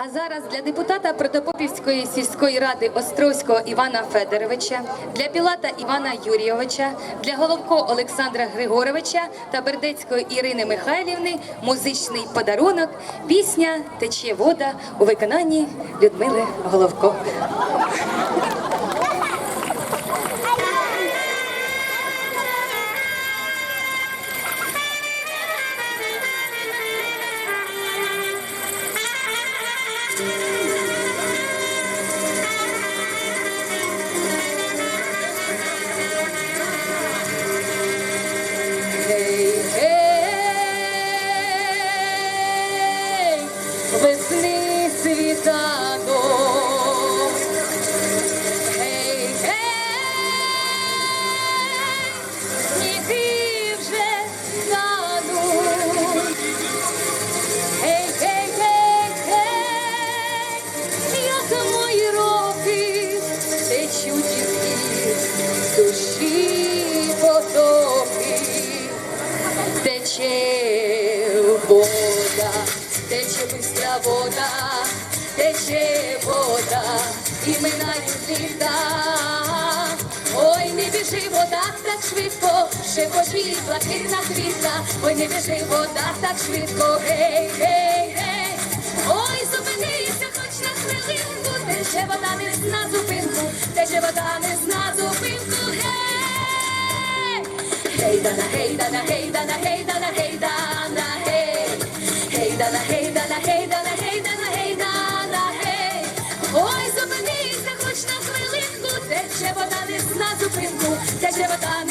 А зараз для депутата Протопопівської сільської ради Островського Івана Федоровича, для Пілата Івана Юрійовича, для Головко Олександра Григоровича та Бердецької Ірини Михайлівни музичний подарунок пісня Тече вода у виконанні Людмили Головко. Тече вода, тече бистра вода, тече вода, і минають літа. Ой, не біжи вода так швидко, шепочі блакитна квітка. Ой, не біжи вода так швидко, гей, гей, гей. Ой, зупинися хоч на хвилинку, тече вода не зна зупинку, тече вода не зна зупинку, гей. Hey dana, hey dana, hey dana, hey dana, hey dana, hey. Hey dana, hey тече вода не зна зупинку, тече вода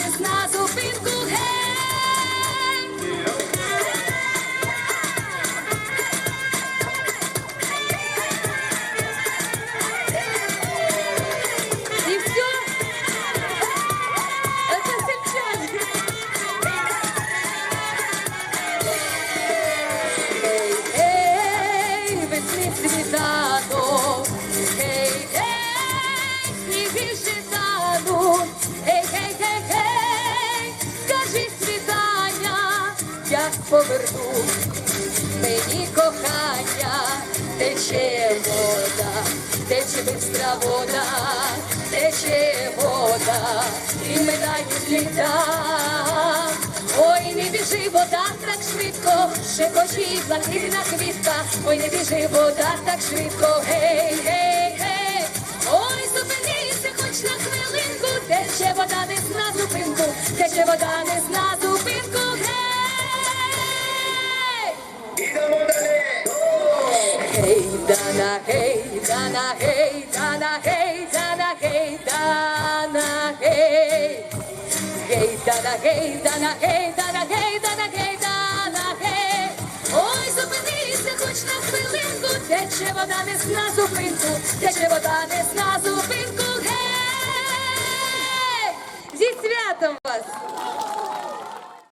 поверну мені кохання, тече вода, тече бистра вода, тече вода, і минають літа. Ой, не біжи вода так швидко, шепочі блакитна квітка. Ой, не біжи вода так швидко, гей, гей, гей. Ой, зупинися хоч на хвилинку, тече вода не зна зупинку, тече вода не зна гей, дана гей, дана гей, дана гей, дана гей, дана гей. Гей, дана гей, дана гей, дана гей, дана гей, дана гей. Ой, зупинися хоч на хвилинку, тече вода не на зупинку, тече вода не на зупинку, гей. Зі святом вас!